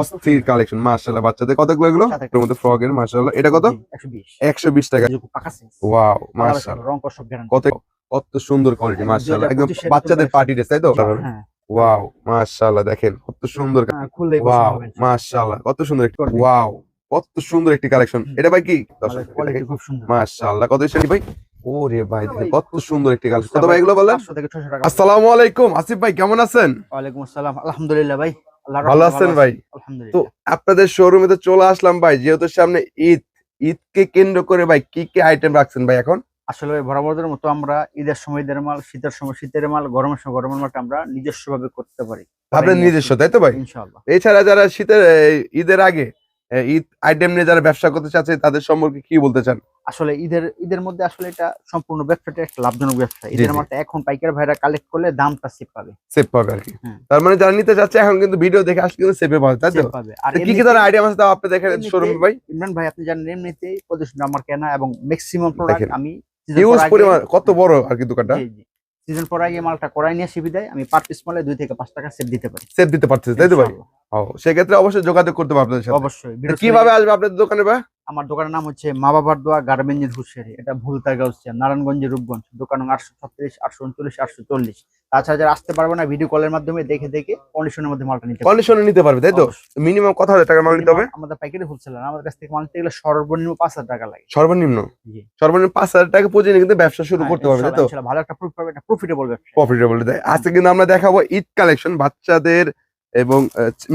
অস্থির কালেকশন মাশাআল্লাহ বাচ্চাদের কতগুলো এগুলো? এর মধ্যে মাশাআল্লাহ এটা কত? একশো বিশ। একশো বিশ টাকা। ওয়াও রং সব guarantee। কত কত সুন্দর কোয়ালিটি হ্যাঁ, 2025 একদম বাচ্চাদের পার্টি ড্রেস তাই তো? হ্যাঁ, ওয়াও মাশাআল্লাহ দেখেন কত সুন্দর হ্যাঁ, ওয়াও ইনশাআল্লাহ। মাশাআল্লাহ কত সুন্দর একটি। ওয়াও কত সুন্দর একটি কালেকশন এটা ভাই কি। মাশাআল্লাহ কত ভাই? ওরে ভাই কত সুন্দর একটি কালেকশন কত ভাই এগুলো বলেন? 500 থেকে 600 টাকা। আসসালামু আলাইকুম আসিফ ভাই কেমন আছেন? ওয়ালাইকুম আসসালাম। আলহামদুলিল্লাহ ভাই। ভালো আছেন ভাই? তো। আপনাদের শোরুমে তো চলে আসলাম ভাই যেহেতু সামনে ঈদ ঈদকে কেন্দ্র করে ভাই কি কি আইটেম রাখছেন ভাই এখন? আসলে ভাই বরাবরের মতো আমরা ঈদের সময় ঈদের মাল শীতের সময় শীতের মাল গরমের সময় গরমের মালটা আমরা নিজস্ব ভাবে করতে পারি। আপনার নিজস্ব তাই তো ভাই? ইনশাআল্লাহ। এছাড়া যারা শীতের ঈদের আগে ঈদ আইটেম নিয়ে যারা ব্যবসা করতে চাচ্ছে তাদের সম্পর্কে কি বলতে চান? আসলে ঈদের ঈদের মধ্যে আসলে এটা সম্পূর্ণ ব্যবসাটা একটা লাভজনক ব্যবসা। ঈদের। মালটা এখন পাইকার ভাইরা কালেক্ট করলে দামটা সেভ পাবে। সেভ পাবে আর কি। তার মানে যারা নিতে চাচ্ছে এখন কিন্তু ভিডিও দেখে আসলে কিন্তু সেভে পাবে তাই তো? আর কি কি ধরনের আইটেম আছে তাও আপনি দেখেন শোরুমে ভাই? ইমরান ভাই আপনি জানেন এমনিতেই প্রতিষ্ঠান আমার কেনা এবং ম্যাক্সিমাম প্রোডাক্ট আমি হিউজ পরিমাণ কত বড় আর কি দোকানটা? সিজন পর আগে মালটা করাই নিয়ে সুবিধায় আমি পার পিস মালে দুই থেকে পাঁচ টাকা সেভ দিতে পারি। সেভ দিতে পারতেছে তাই তো ভাই? ও সেক্ষেত্রে অবশ্যই যোগাযোগ করতে হবে আপনাদের সাথে। অবশ্যই কীভাবে আসবে আপনাদের দোকানে ভাই? আমার দোকানের নাম হচ্ছে মা বাবার দোয়া গার্মেন্টের হুশিয়ারি। এটা ভুলতা গাউসিয়া নারায়ণগঞ্জের রূপগঞ্জ দোকান আটশো ছত্রিশ আটশো উনচল্লিশ আটশো চল্লিশ। তাছাড়া যারা আসতে পারবে না ভিডিও কলের মাধ্যমে দেখে দেখে কন্ডিশনের মধ্যে মালটা নিতে। কন্ডিশনে নিতে পারবে তাই তো? মিনিমাম কত হাজার টাকার মাল নিতে হবে? আমাদের পাইকারি হোলসেলার আমাদের কাছ থেকে মাল নিতে গেলে সর্বনিম্ন পাঁচ হাজার টাকা লাগে। সর্বনিম্ন। সর্বনিম্ন পাঁচ হাজার টাকা পুঁজি নিয়ে কিন্তু ব্যবসা শুরু হ্যাঁ, করতে পারবে তাই তো? ভালো একটা প্রফিট পাবে প্রফিটেবল ব্যবসা প্রফিটেবল আজকে কিন্তু আমরা দেখাবো ঈদ কালেকশন বাচ্চাদের এবং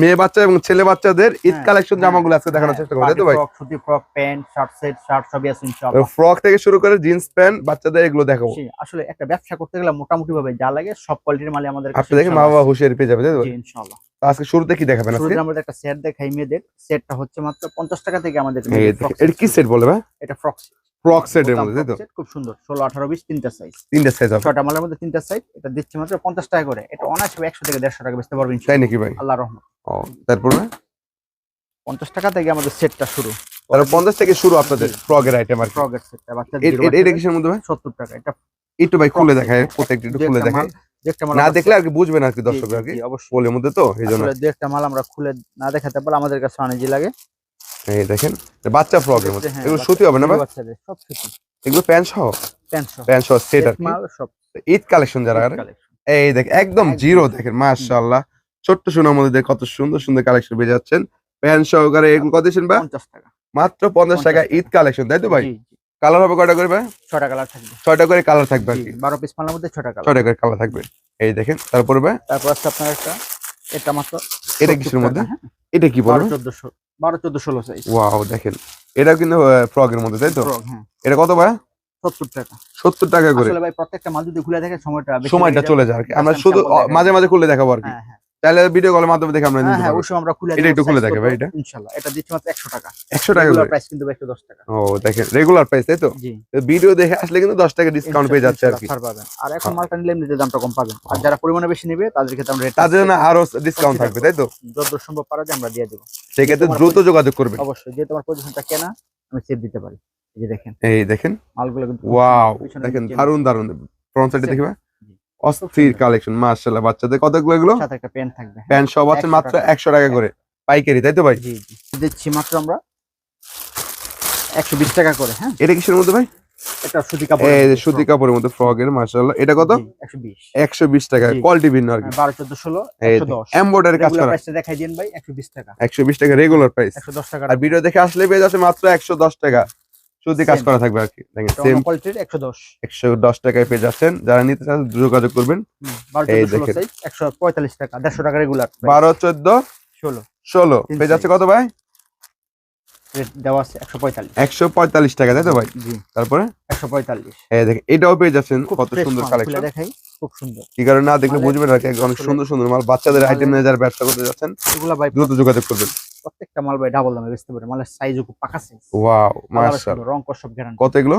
মেয়ে বাচ্চা এবং ছেলে বাচ্চাদের ঈদ হ্যাঁ, কালেকশন হ্যাঁ, জামাগুলো আজকে দেখানোর চেষ্টা করব তো ভাই? সুতি frock pant shirt set shirt সবই আছে ইনশাআল্লাহ ফ্রক থেকে শুরু করে জিন্স প্যান্ট বাচ্চাদের এগুলো দেখাবো। আসলে একটা ব্যবসা করতে গেলে মোটামুটি ভাবে যা লাগে সব কোয়ালিটির মালে আমাদের কাছে আপনি দেখেন মা বাবা হুঁশিয়ারি পেয়ে যাবে তাই তো ইনশাআল্লাহ। আজকে শুরুতে কি দেখাবেন আজকে? আমাদের একটা সেট দেখাই মেয়েদের। সেটটা হচ্ছে মাত্র পঞ্চাশ টাকা থেকে আমাদের এটা কি সেট বলে ভাই? এটা ফ্রক ফ্রক সেটের মধ্যে তাই তো? খুব সুন্দর। তিনটা সাইজ তিনটা সাইজ ছয়টা মালের মধ্যে তিনটা সাইজ এটা দিচ্ছি মাত্র পঞ্চাশ টাকা করে। এটা অনায়াসে থেকে দেড়শো টাকা বেচতে পারবেন তাই নাকি ভাই? আল্লাহ রহমান ও তারপরে? পঞ্চাশ টাকা থেকে আমাদের সেটটা শুরু। থেকে শুরু আপনাদের ফ্রকের আইটেম আর কি। ফ্রকের সেটটা এ- এ- এটা কিসের মধ্যে ভাই? সত্তর টাকা। এটা একটু ভাই খুলে দেখায়। প্রত্যেকটা একটু খুলে দেখায় না দেখলে আর কি বুঝবেন আর কি দর্শক আর কি অবশ্যই। মধ্যে তো এই জন্য। একটা মাল আমরা খুলে না দেখাতে পারলে আমাদের কাছে অনেকই লাগে। এই দেখেন বাচ্চা ফ্রকের মধ্যে। হ্যাঁ, এগুলো সুতি হবে না ভাই? সব সুতি। এগুলো প্যান্ট সহ? প্যান্ট সহ। প্যান্ট সহ সেট আর ঈদ কালেকশন যারা আর। এই দেখ একদম জিরো দেখেন মাশাআল্লাহ। ছোট্ট সোনার মধ্যে কত সুন্দর সুন্দর কালেকশন পেয়ে যাচ্ছেন। প্যান্ট সহকারে এগুলো কত দিচ্ছেন ভাই? টাকা। মাত্র পঞ্চাশ 50 টাকা। ঈদ কালেকশন তাই তো ভাই। কালার হবে কয়টা করে ভাই? ছটা কালার থাকবে। ছয়টা করে কালার থাকবে আর কি। বারো পিস মালের মধ্যে ছটা কালার। ছয়টা করে কালার থাকবে। এই দেখেন তারপরে ভাই? তারপর আছে আপনার একটা এটা মাত্র এটা 70 কিসের মধ্যে? হ্যাঁ? এটা কি বলব চোদ্দশো। বারো চোদ্দ ষোলো সাইজ ওয়াও দেখেন। এটা কিন্তু ফ্রগের মধ্যে তাই তো? হ্যাঁ। এটা কত ভাই? সত্তর টাকা। সত্তর টাকা করে। আসলে ভাই প্রত্যেকটা মাল যদি খুলে দেখে সময়টা সময়টা চলে। যায় আর কি। আমরা শুধু। মাঝে মাঝে খুলে দেখাবো আর কি। হ্যাঁ হ্যাঁ। তাহলে ভিডিও কলে মাধ্যমে দেখে আমরা হ্যাঁ নিতে হ্যাঁ পারব। অবশ্যই আমরা খুলে এটা একটু খুলে দেখে ভাই এটা। ইনশাআল্লাহ এটা দিচ্ছি মাত্র একশো টাকা। একশো টাকা করে? প্রাইস কিন্তু একশো দশ টাকা। ও দেখেন রেগুলার প্রাইস তাই তো? ভিডিও দেখে আসলে কিন্তু দশ টাকা ডিসকাউন্ট পেয়ে যাচ্ছে আর কি। ছাড় পাবেন। আর এখন হ্যাঁ। মালটা নিলে এমনিতে দামটা কম পাবেন। আর যারা পরিমাণে বেশি নেবে তাদের ক্ষেত্রে আমরা তাদের জন্য আরও ডিসকাউন্ট থাকবে তাই তো? যত সম্ভব পারা যায় আমরা দিয়ে দেবো। সেক্ষেত্রে তোমার দ্রুত যোগাযোগ করবেন। অবশ্যই যে তোমার পজিশনটা কেনা আমি সেভ দিতে পারি। এই দেখেন। এই দেখেন। মালগুলো কিন্তু ওয়াও দেখেন দারুণ দারুণ ফ্রন্ট সাইডে. দেখবে। অস্থির কালেকশন মাশাআল্লাহ বাচ্চাদের কতগুলো এগুলো? সাথে একটা পেন থাকবে? প্যান্ট সব আছে মাত্র টাকা। একশো টাকা করে। পাইকারি তাই তো ভাই? জি জি। দিচ্ছি মাত্র আমরা। একশো বিশ টাকা করে হ্যাঁ? এটা কিসের মধ্যে ভাই? এটা সুতি কাপড় এই যে সুতি কাপড়ের মধ্যে ফ্রকের মাশাআল্লাহ। এটা কত? একশো বিশ। একশো বিশ টাকা জি। কোয়ালিটি ভিন্ন আর কি। বারো চোদ্দ ষোলো এই একশো দশ। এমব্রয়ডারি কাজ করা। প্রাইসটা দেখাই দিন ভাই একশো বিশ টাকা। একশো বিশ টাকা রেগুলার প্রাইস একশো দশ টাকা। আর ভিডিও দেখে আসলে পেয়ে যাচ্ছে মাত্র একশো দশ টাকা। সুতি কাজ করা থাকবে আর কি দেখেন সেম কোয়ালিটির একশো দশ। একশো দশ টাকায় পেয়ে যাচ্ছেন। যারা নিতে চান যোগাযোগ করবেন। এই দেখেন। সাইজ একশো পঁয়তাল্লিশ টাকা দেড়শো টাকা রেগুলার বারো চোদ্দ ষোলো। ষোলো তিন পেয়ে যাচ্ছে কত ভাই? দেওয়া আছে একশো পঁয়তাল্লিশ। একশো পঁয়তাল্লিশ টাকা তাই তো ভাই? জি। তারপরে? একশো পঁয়তাল্লিশ। এই দেখেন এটাও পেয়ে যাচ্ছেন কত সুন্দর কালেকশন দেখাই খুব সুন্দর। কি কারণে না দেখলে বুঝবেন আর কি অনেক সুন্দর সুন্দর মাল। বাচ্চাদের আইটেম নিয়ে যারা ব্যবসা করতে যাচ্ছেন এগুলা ভাই দ্রুত যোগাযোগ করবেন। প্রত্যেকটা মাল ভাই ডাবল দামে বেচতে পারে মালের সাইজ খুব পাকা সাইজ ওয়াও মার্শাল রং কর সব গ্যারান্টি কত এগুলো?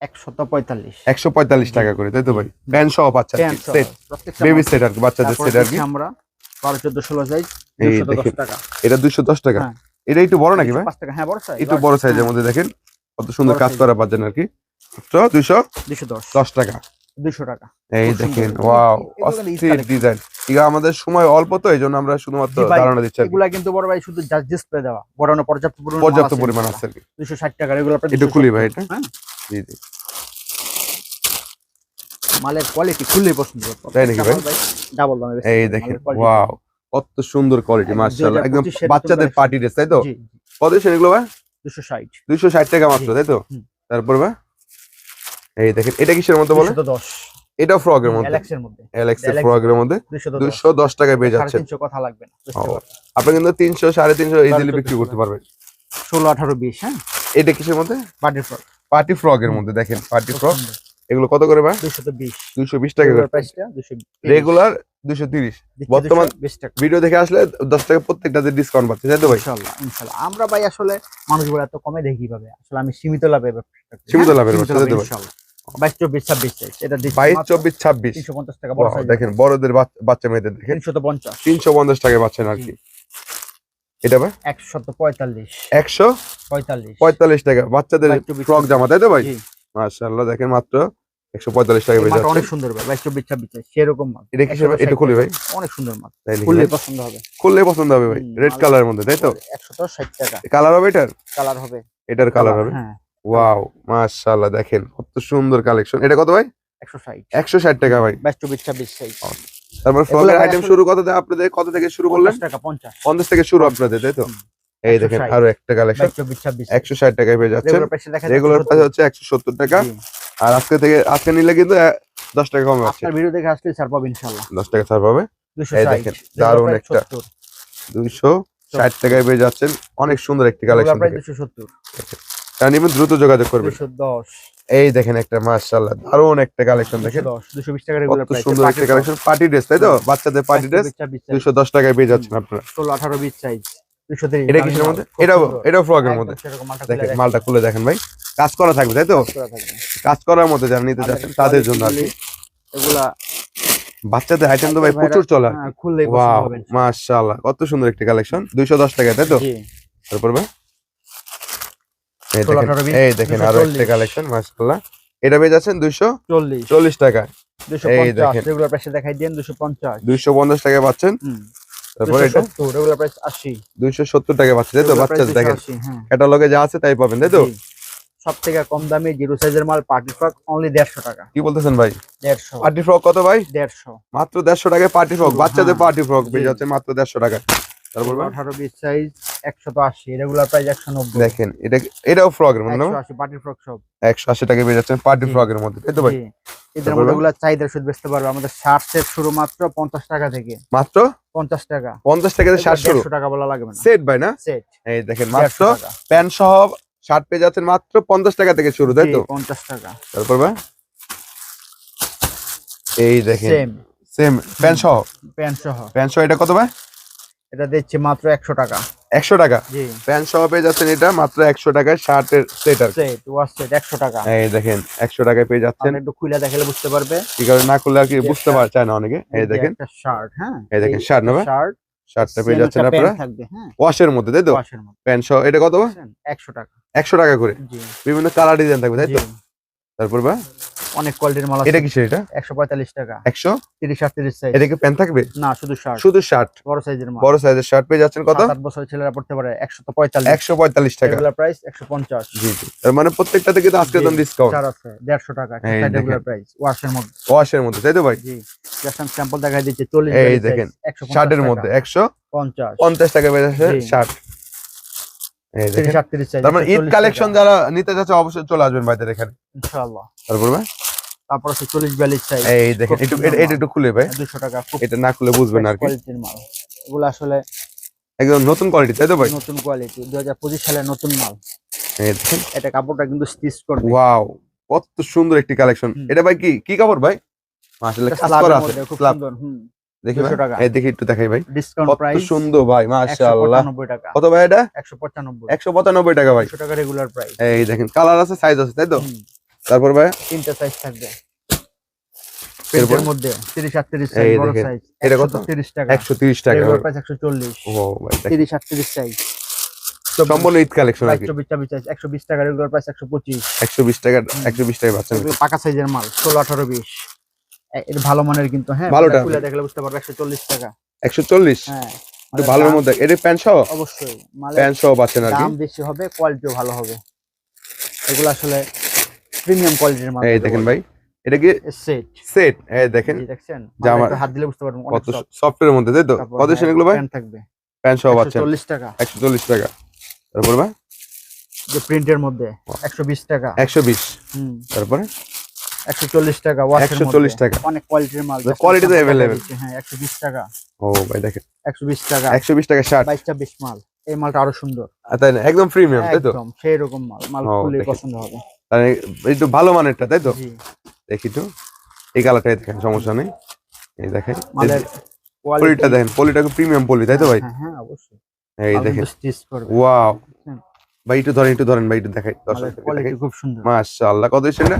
একশত পঁয়তাল্লিশ। একশো পঁয়তাল্লিশ টাকা করে তাই তো ভাই? প্যান্ট সহ বাচ্চা সেট বেবি সেট আর বাচ্চাদের সেট আর কি? আমরা বারো চোদ্দ ষোলো সাইজ এই দুশো দশ দেখেন। টাকা। এটা দুইশো দশ টাকা। হ্যাঁ। এটা একটু বড় নাকি ভাই? পাঁচ টাকা হ্যাঁ বড় সাইজ একটু বড় সাইজের মধ্যে দেখেন। কত সুন্দর কাজ। করা পাচ্ছেন আর কি। দুইশো দুশো দশ। দশ টাকা। টাকা। এই দেখেন ওয়াও এগুলো কিন্তু ঈদ অস্থির ডিজাইন ইগা আমাদের সময় অল্প তো এই জন্য আমরা শুধুমাত্র জি ধারণা দিচ্ছি আর কিন্তু বড় ভাই শুধু জাস্ট ডিসপ্লে দেওয়া। পর্যাপ্ত পরিমাণ পর্যাপ্ত পরিমাণ আছে আর কি। দুশো ষাট টাকা এগুলো আপনার একটু খুলি ভাই এটা। হ্যাঁ। জি জি। মালের কোয়ালিটি খুললেই পছন্দ করব তাই নাকি ভাই? ডাবল দামে এই দেখেন ওয়াও কত সুন্দর কোয়ালিটি একদম মাশাআল্লাহ। একদম বাচ্চাদের পার্টি ড্রেস তাই তো? কত এগুলো ভাই? দুশো ষাট। দুইশো ষাট টাকা মাত্র তাই তো? তারপর ভাই? এই দেখেন এটা কিসের মধ্যে বলে? এটা মধ্যে। গ্যালাক্সির মধ্যে। এলেক্স এর মধ্যে। দুশো দশ। দুইশো দশ টাকায় পেয়ে সাড়ে যাচ্ছেন। তিনশো কথা লাগবে না আপনি কিন্তু তিনশো সাড়ে তিনশো ইজিলি বিক্রি করতে পারবেন। ষোলো আঠারো বিশ হ্যাঁ? এটা কিসের মধ্যে? বার্থডে ফ্রক পার্টি ফ্রকের মধ্যে দেখেন পার্টি ফ্রক এগুলো কত করে ভাই? দুশো তো বিশ। দুইশো বিশ টাকা করে। রেগুলার দুইশো তিরিশ। বর্তমান- বিশ টাকা। ভিডিও দেখে আসলে দশ টাকা প্রত্যেকটাতে ডিসকাউন্ট পাচ্ছে তাই তো ভাই? ইনশাল্লাহ ইনশাল্লাহ। আমরা ভাই আসলে মানুষগুলো এত কমে দেখি পাবে আসলে আমি সীমিত লাভে সীমিত হ্যাঁ? লাভের ব্যবসা, তাই তো ভাই? ইনশাল্লাহ। বাইশ চব্বিশ ছাব্বিশ সাইজ এটা বাইশ চব্বিশ ছাব্বিশ। তিনশো পঞ্চাশ টাকা দেখেন বড়দের বাচ- বাচ্চা মেয়েদের দেখেন। তিনশো পঞ্চাশ। তিনশো পঞ্চাশ টাকায় পাচ্ছেন আর কি। এটা ভাই? একশো পঁয়তাল্লিশ। একশো? পঁয়তাল্লিশ। পঁয়তাল্লিশ টাকা। বাচ্চাদের ফ্রক জামা তাই তো ভাই? জি, মাশাআল্লাহ দেখেন মাত্র একশো পঁয়তাল্লিশ টাকা অনেক সুন্দর ভাই বাইশ চব্বিশ ছাব্বিশ সেরকম মাল এটা ভাই? এটা খুলি ভাই? অনেক সুন্দর মাল খুললে পছন্দ হবে। খুললে পছন্দ হবে ভাই রেড। কালারের মধ্যে তাই তো? একশো ষাট টাকা। কালার হবে এটার? কালার হবে। এটার কালার হবে? হ্যাঁ। ওয়াও মাশাআল্লাহ দেখেন কত সুন্দর কালেকশন এটা কত ভাই? একশো ষাট। একশো ষাট টাকা ভাই। বাইশ চব্বিশ ছাব্বিশ সাইজ তারপর এগুলো ফ্রকের আইটেম শুরু কত থেকে আপনাদের? কত থেকে শুরু করলেন? পঞ্চাশ টাকা পঞ্চাশ। পঞ্চাশ থেকে শুরু আপনাদের তাই তো? এই দেখেন আরও একটা কালেকশন বাইশ চব্বিশ ছাব্বিশ। একশো ষাট টাকায় পেয়ে যাচ্ছেন। রেগুলার প্রাইসে হচ্ছে একশো সত্তর টাকা। আর আজকে থেকে আজকে নিলে কিন্তু আহ, দশ টাকা কমে আছে আপনার ভিডিও দেখে আসলে ছাড় পাবো ইনশাল্লাহ দশ টাকা ছাড় পাবে? এই দেখেন, দারুণ একটা। দুইশো ষাট টাকায় পেয়ে যাচ্ছেন। অনেক সুন্দর একটি কালেকশন প্রায় দুশো সত্তর। কারণ নিবেন দ্রুত যোগাযোগ করবেন। এই দেখেন একটা মাশাআল্লাহ দারুণ একটা কালেকশন দেখেন। টাকা রেগুলার প্রাইস সুন্দর একটা কালেকশন পার্টি ড্রেস তাই তো? বাচ্চাদের পার্টি ড্রেস টাকায় পেয়ে যাচ্ছেন আপনারা। ষোলো আঠারো বিশ সাইজ এটা কিসের মধ্যে? এটাও এটাও ফ্রকের মধ্যে। দেখেন মালটা খুলে দেখেন ভাই। কাজ করা থাকবে তাই তো? কাজ করার মধ্যে যারা নিতে চাচ্ছেন তাদের জন্য আর কি। এগুলা বাচ্চাদের আইটেম তো ভাই প্রচুর চলে। হ্যাঁ, খুললেই মাশাআল্লাহ কত সুন্দর একটা কালেকশন দুইশো দশ টাকায় তাই তো? তারপর ভাই? এই দেখেন আরও একটা কালেকশন মাশাআল্লাহ এটা পেয়ে যাচ্ছেন দুইশো চল্লিশ। চল্লিশ টাকায় এই দেখেন। রেগুলার প্রাইসে দেখাই দেন দুশো পঞ্চাশ। দুইশো পঞ্চাশ টাকায় পাচ্ছেন। তারপর এটা সত্তর রেগুলার প্রাইস আশি। দুইশো সত্তর টাকায় পাচ্ছেন তাই তো? দেখেন। 280, হ্যাঁ। ক্যাটালগে যা আছে তাই পাবেন তাই তো? সব থেকে কম দামে জিরো সাইজের মাল পার্টি ফ্রক অনলি দেড়শো টাকা। কি বলতেছেন ভাই? দেড়শো। পার্টি ফ্রক কত ভাই? দেড়শো। মাত্র দেড়শো টাকায় পার্টি ফ্রক বাচ্চাদের হ্যাঁ। পার্টি ফ্রক পেয়ে জি। যাচ্ছে মাত্র দেড়শো টাকা তারপর? আঠারো বিশ সাইজ একশো তো আশি রেগুলার প্রাইস একশো নব্বই। দেখেন এটা এটাও ফ্রকের মধ্যে আশি পার্টি ফ্রক সব। একশো আশি টাকা পেয়ে যাচ্ছেন পার্টি। ফ্রকের মধ্যে তাই তো ভাই? এদের মধ্যে? এগুলা চাহিদা শুধু বেচতে পারবে। আমাদের শার্ট সেট শুরু মাত্র পঞ্চাশ টাকা থেকে। মাত্র? পঞ্চাশ টাকা। পঞ্চাশ টাকা ষাট শুরু? টাকা বলা লাগবে না। সেট ভাই না? সেট। এই দেখেন মাত্র প্যান্ট সহ শার্ট পেয়ে যাচ্ছেন মাত্র পঞ্চাশ টাকা থেকে শুরু তাই তো? পঞ্চাশ টাকা। তারপর ভাই? এই দেখেন। সেম। সেম। প্যান্ট সহ? প্যান্ট সহ। প্যান্ট সহ এটা কত ভাই? এটা দিচ্ছে মাত্র একশো টাকা। একশো টাকা। প্যান্ট সহ পেয়ে যাচ্ছেন এটা মাত্র একশো টাকায় শার্টের সেট আর সেট একশো টাকা। এই দেখেন একশো টাকায় পেয়ে যাচ্ছেন। একটু খুলে দেখালে বুঝতে পারবে। কি কারণে না করলে আর কি বুঝতে একটা- পার চায় না অনেকে। এই দেখেন। শার্ট হ্যাঁ? এই দেখেন, shirt না ভাই? শার্ট শার্টটা পেয়ে যাচ্ছেন আপনারা। হ্যাঁ? ওয়াশের মধ্যে তাই তো? ওয়াশের মধ্যে। প্যান্ট সহ এটা কত? একশো টাকা। একশো টাকা করে। বিভিন্ন কালার ডিজাইন থাকবে তাই তো। তারপর ভাই অনেক কোয়ালিটির মাল এটা কিসের এটা? একশো পঁয়তাল্লিশ টাকা। একশো? তিরিশ আটত্রিশ সাইজ এটা কি প্যান্ট থাকবে? না শুধু শার্ট শুধু শার্ট বড় সাইজের মাল। বড় সাইজের শার্ট পেয়ে যাচ্ছেন কত? সাত আট বছরের ছেলেরা পড়তে পারে। একশো তো পঁয়তাল্লিশ। একশো পঁয়তাল্লিশ টাকা। রেগুলার প্রাইস একশো পঞ্চাশ। জি জি। তার মানে প্রত্যেকটাতে কিন্তু আজকে দাম ডিসকাউন্ট চার আছে দেড়শো টাকা। রেগুলার প্রাইস ওয়াশের মধ্যে। ওয়াশের মধ্যে তাই তো ভাই? জি। জাস্ট আমি স্যাম্পল দেখাই দিচ্ছি চল্লিশ এই দেখেন, শার্টের মধ্যে একশো পঞ্চাশ। পঞ্চাশ টাকা পেয়ে যাচ্ছে। শার্ট মানে ঈদ কালেকশন যারা নিতে যাচ্ছে অবশ্যই চলে আসবেন ভাইদের এখানে ইনশাআল্লাহ। তারপর ভাই? তারপর আছে চল্লিশ বিয়াল্লিশ সাইজ এই দেখেন একটু এটা- একটু খুলে ভাই। দুশো টাকা এটা না খুলে বুঝবেন আর কি। কোয়ালিটির মাল। এগুলো আসলে একদম নতুন কোয়ালিটি তাই তো ভাই? নতুন কোয়ালিটি হাজার পঁচিশ সালের নতুন মাল। এটা কাপড়টা কিন্তু স্টিচ ওয়াও কত সুন্দর একটি কালেকশন এটা ভাই কি কি কাপড় ভাই? মাশাআল্লাহ এটা কাজ করা আছে খুব স্ল্যাব সুন্দর হুম। দেখি ভাই। 200 টাকা। এই দেখি একটু দেখাই ভাই। ডিসকাউন্ট কত সুন্দর ভাই মাশাআল্লাহ। টাকা। কত ভাই এটা? একশো পঁচানব্বই। একশো পঁচানব্বই টাকা ভাই। টাকা রেগুলার প্রাইস এই দেখেন কালার আছে সাইজ আছে তাই তো? তারপর ভাই? তিনটা সাইজ থাকবে? মধ্যে সাইজ বড় সাইজ এটা কত? টাকা। একশো তিরিশ টাকা। রেগুলার প্রাইস ও ভাই সাইজ সম্পূর্ণ ঈদ কালেকশন আর কি। টাকা রেগুলার প্রাইস একশো পঁচিশ। একশো বিশ টাকা একশো বিশ টাকা পাচ্ছেন এগুলো পাকা সাইজের মাল ষোলো আঠারো বিশ। এটা ভালো মানের কিন্তু হ্যাঁ ভালোটা। খুলে দেখলে বুঝতে পারবে একশো চল্লিশ টাকা। একশো চল্লিশ? হ্যাঁ একটু ভালোর মধ্যে এটা প্যান্ট সহ? অবশ্যই প্যান্ট সহ পাচ্ছেন আর কি। দাম বেশি হবে কোয়ালিটিও ভালো হবে। এগুলো আসলে প্রিমিয়াম কোয়ালিটির মাল এই দেখেন ভাই এটা কি? সেট সেট এই দেখেন। দেখছেন? জামা- জামা হাত দিলে বুঝতে পারবেন কত সফটের মধ্যে তাই তো? কত সেন এগুলো ভাই? প্যান্ট থাকবে। প্যান্ট সহ পাচ্ছেন। চল্লিশ টাকা। একশো চল্লিশ টাকা। তারপরে ভাই? যে প্রিন্টের মধ্যে একশো বিশ টাকা। একশো বিশ। হুম। তারপরে? একশো চল্লিশ টাকা ওয়াশের 140 টাকা। অনেক কোয়ালিটির মাল quality তো available। হ্যাঁ একশো বিশ টাকা। ও ভাই দেখেন। একশো বিশ টাকা। একশো বিশ টাকা শার্ট মাল। এই মালটা আরও সুন্দর। তাই না? একদম প্রিমিয়াম তাই তো? একদম সেই রকম মাল মাল দেখেন। পছন্দ হবে। তাহলে একটু ভালো মানেরটা তাই তো? জি। দেখি তো। এই কালারটাই দেখেন সমস্যা নেই। এই দেখেন। মালের পলিটা দেখেন পলিটা প্রিমিয়াম পলি তাই তো ভাই? হ্যাঁ হ্যাঁ অবশ্যই। এই দেখেন। ওয়াও। ভাই একটু ধরেন একটু ধরেন ভাই একটু দেখাই। দর্শক কোয়ালিটি খুব সুন্দর। মাশাআল্লাহ কত দিচ্ছেন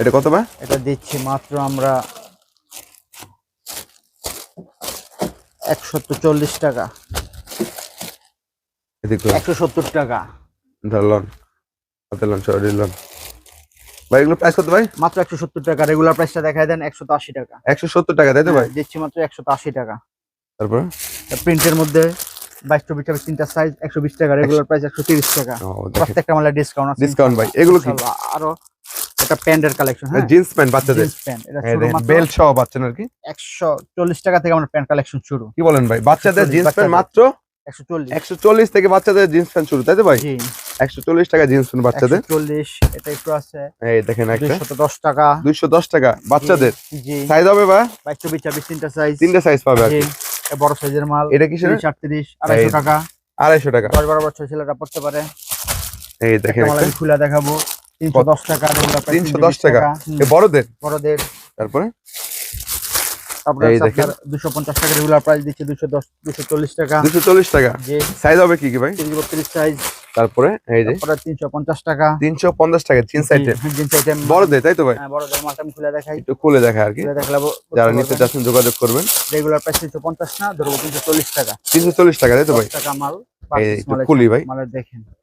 এটা কত ভাই? এটা দিচ্ছি মাত্র আমরা একশো চল্লিশ টাকা। একশো সত্তর টাকা। ধরলন লন সরি লন ভাই এগুলো প্রাইস কত ভাই? মাত্র একশো সত্তর টাকা। রেগুলার প্রাইসটা দেখায় দেন একশো আশি টাকা। একশো সত্তর টাকা তাই তো ভাই? হ্যাঁ, দিচ্ছি মাত্র একশো আশি টাকা। তারপরে? প্রিন্টের মধ্যে বাইশ চব্বিশ চব্বিশ তিনটা সাইজ একশো বিশ টাকা। রেগুলার প্রাইস একশো তিরিশ টাকা। প্রত্যেকটা ডিসকাউন্ট আছে। ডিসকাউন্ট ভাই এগুলো আরও এটা প্যান্টের কালেকশন হ্যাঁ? জিন্স প্যান্ট বাচ্চাদের? প্যান্ট বেল্ট সহ পাচ্ছেন আর কি একশো চল্লিশ টাকা থেকে আমার প্যান্ট কালেকশন শুরু। কি বলেন ভাই? বাচ্চাদের জিন্স প্যান্ট মাত্র? একশো চল্লিশ। একশো চল্লিশ থেকে বাচ্চাদের জিন্স প্যান্ট শুরু তাই তো ভাই? জি। একশো চল্লিশ টাকা জিন্স প্যান্ট বাচ্চাদের। চল্লিশ এটা একটু আছে। এই দেখেন একটা। দুইশত দশ টাকা। দুইশো দশ টাকা বাচ্চাদের। জি। সাইজ হবে বাইশ চব্বিশ ছাব্বিশ তিনটা সাইজ তিনটা সাইজ পাবে আর কি। বড় সাইজের মাল। এটা তিরিশ আটত্রিশ আড়াইশো টাকা। আড়াইশো টাকা। দশ বারো বছর ছেলেরা পড়তে পারে। এই দেখেন একটা। খুলে দেখাবো। দশ টাকা তিনশো দশ টাকা? বড়দের? বড়দের। তারপরে? দুশো পঞ্চাশ টাকা রেগুলার প্রাইস দিচ্ছে দুশো দশ দুশো চল্লিশ টাকা। দুশো চল্লিশ টাকা? সাইজ হবে কি কি ভাই? বত্রিশ সাইজ তারপরে এই যে? তিনশো পঞ্চাশ টাকা। তিনশো পঞ্চাশ টাকা জিন্স আইটেম জিন্স আইটেম বড়দের তাই তো ভাই? বড়দের আমি খুলে দেখাই। একটু খুলে দেখা আর কি। দেখাবো যারা নিতে চাচ্ছেন যোগাযোগ করবেন। রেগুলার প্রাইস তিনশো পঞ্চাশ না ধরবো তিনশো চল্লিশ টাকা। তিনশো চল্লিশ টাকা তাই তো ভাই? টাকা মাল। এই পাঁচ একটু মালের- খুলি ভাই।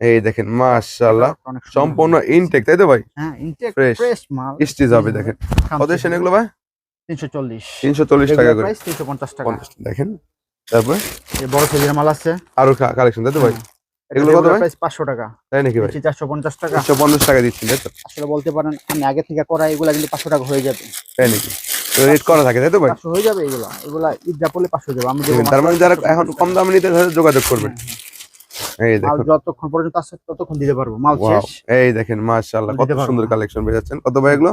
এই দেখেন মাশাআল্লাহ। সম্পূর্ণ ইনটেক তাই তো ভাই? হ্যাঁ ইনটেক ফ্রেশ মাল। স্টিচ হবে দেখেন। কত সেন এগুলো ভাই? তিনশো চল্লিশ। তিনশো চল্লিশ টাকা করে। প্রাইস তিনশো পঞ্চাশ টাকা। দেখেন। তারপরে? এই বড় সাইজের মাল আছে। আরও কালেকশন তাই তো ভাই? এগুলো কত ভাই? প্রাইস পাঁচশো টাকা। তাই নাকি ভাই? চারশো পঞ্চাশ টাকা। একশো পঞ্চাশ টাকা দিচ্ছেন তাই তো? আসলে বলতে পারেন আমি আগে থেকে করা এগুলা কিন্তু পাঁচশো টাকা হয়ে যাবে। তাই নাকি? তো রেট করা থাকে তাই তো ভাই? হয়ে যাবে এগুলা। এগুলা ঈদ যা পড়লে পাঁচশো যাবে আমি যেগুলো তার মানে যারা এখন কম দামে নিতে যোগাযোগ করবেন। এই মাল যতক্ষণ পর্যন্ত আসে ততক্ষণ দিতে পারব। মাল শেষ। এই দেখেন মাশাআল্লাহ কত সুন্দর কালেকশন বেজাচ্ছেন কত ভাই এগুলো?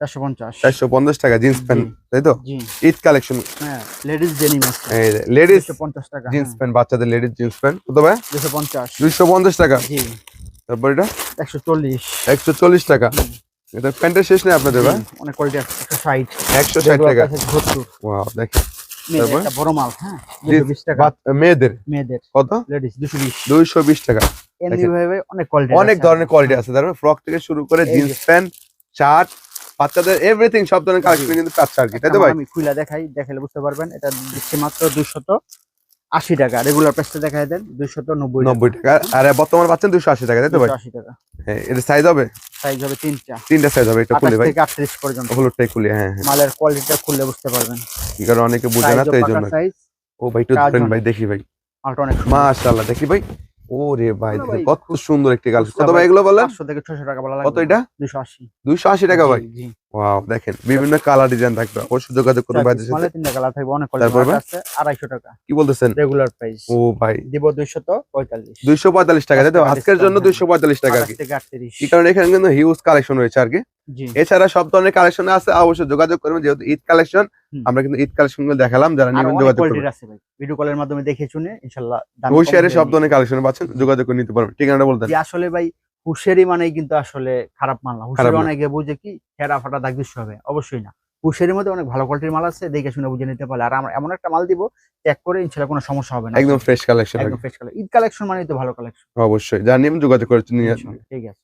চারশো পঞ্চাশ। চারশো পঞ্চাশ টাকা জিন্স প্যান্ট তাই তো? ঈদ কালেকশন হ্যাঁ লেডিস ডেনিম আছে। এই লেডিস দুশো পঞ্চাশ টাকা জিন্স প্যান্ট বাচ্চাদের লেডিস জিন্স প্যান্ট কত ভাই? দুশো পঞ্চাশ। দুইশো পঞ্চাশ টাকা। জি। তারপর এটা? একশো চল্লিশ। একশো চল্লিশ টাকা। এটা প্যান্টের শেষ নেই আপনাদের ভাই? অনেক কোয়ালিটি আছে একশো ষাট। একশো ষাট টাকা। সত্তর ওয়াও দেখেন। মেয়েদের তারপর? একটা বড় মাল হ্যাঁ? টাকা। মেয়েদের? মেয়েদের কত? লেডিস টাকা। এমনি ভাবে অনেক কোয়ালিটি অনেক ধরনের কোয়ালিটি আছে। ফ্রক থেকে শুরু করে জিন্স প্যান্ট শার্ট বাচ্চাদের এভরিথিং সব ধরনের কালেকশন কিন্তু পাচ্ছে আর কি তাই তো ভাই? আমি খুলে দেখাই দেখালে বুঝতে পারবেন এটা দিচ্ছি মাত্র দুইশত। আশি টাকা। রেগুলার প্রাইসটা দেখাই দেন দুইশত নব্বই নব্বই টাকা। আর বর্তমান পাচ্ছেন দুশো আশি টাকা তাই তো ভাই? আশি টাকা। হ্যাঁ এটা সাইজ হবে? সাইজ হবে তিনটা। তিনটা সাইজ হবে এটা খুলে ভাই। আটত্রিশ পর্যন্ত। হলুদটাই খুলে হ্যাঁ হ্যাঁ। মালের কোয়ালিটিটা খুললে বুঝতে পারবেন। কারণ অনেকে বুঝে না তো এই জন্য। ও ভাই একটু ধরেন ভাই দেখি ভাই। মাশাআল্লাহ দেখি ভাই। ও রে ভাই কত সুন্দর একটি গাল কত ভাই এগুলো বললেন পাঁচশো থেকে ছশো টাকা বলা কত এটা? দুশো আশি। দুইশো আশি টাকা ভাই। ওয়াও দেখেন বিভিন্ন কালার ডিজাইন থাকবে। অবশ্যই যোগাযোগ করুন ভাইদের সাথে তিনটা কালার থাকবে অনেক ভাই? আছে আড়াইশো টাকা। কি বলতেছেন? রেগুলার প্রাইস ও ভাই। দিব দুইশত পঁয়তাল্লিশ। দুইশো পঁয়তাল্লিশ টাকা তাই তো? টাকা আজকের জন্য discount, দুইশো পঁয়তাল্লিশ টাকা আর কি। কি কারণে এখানে কিন্তু হিউজ কালেকশন রয়েছে আর কি। এছাড়া সব ধরনের কালেকশন আছে অবশ্যই যোগাযোগ করবেন যেহেতু ঈদ কালেকশন আমরা কিন্তু ঈদ কালেকশনগুলো দেখালাম যারা নেবেন যোগাযোগ করবেন। ভিডিও কলের মাধ্যমে দেখে শুনে ইনশাআল্লাহ ওই শেয়ারে সব ধরনের কালেকশন পাচ্ছেন যোগাযোগ করে নিতে পারবেন। ঠিকানাটা বলতেন। আসলে ভাই হুশেরি মানেই কিন্তু আসলে খারাপ মাল না। হুশেরি। অনেকে বুঝে কি খেরা ফাটা দাগ দৃশ্য হবে অবশ্যই না। হুশেরির মধ্যে অনেক ভালো কোয়ালিটির মাল আছে দেখে শুনে বুঝে নিতে পারলে। আর আমরা এমন একটা মাল দিব চেক করে ইনশাআল্লাহ কোনো সমস্যা হবে না। একদম ফ্রেশ কালেকশন একদম ফ্রেশ কালেকশন ঈদ কালেকশন মানেই তো ভালো কালেকশন অবশ্যই। যা নিয়ম যোগাযোগ করে নিয়ে ঠিক আছে।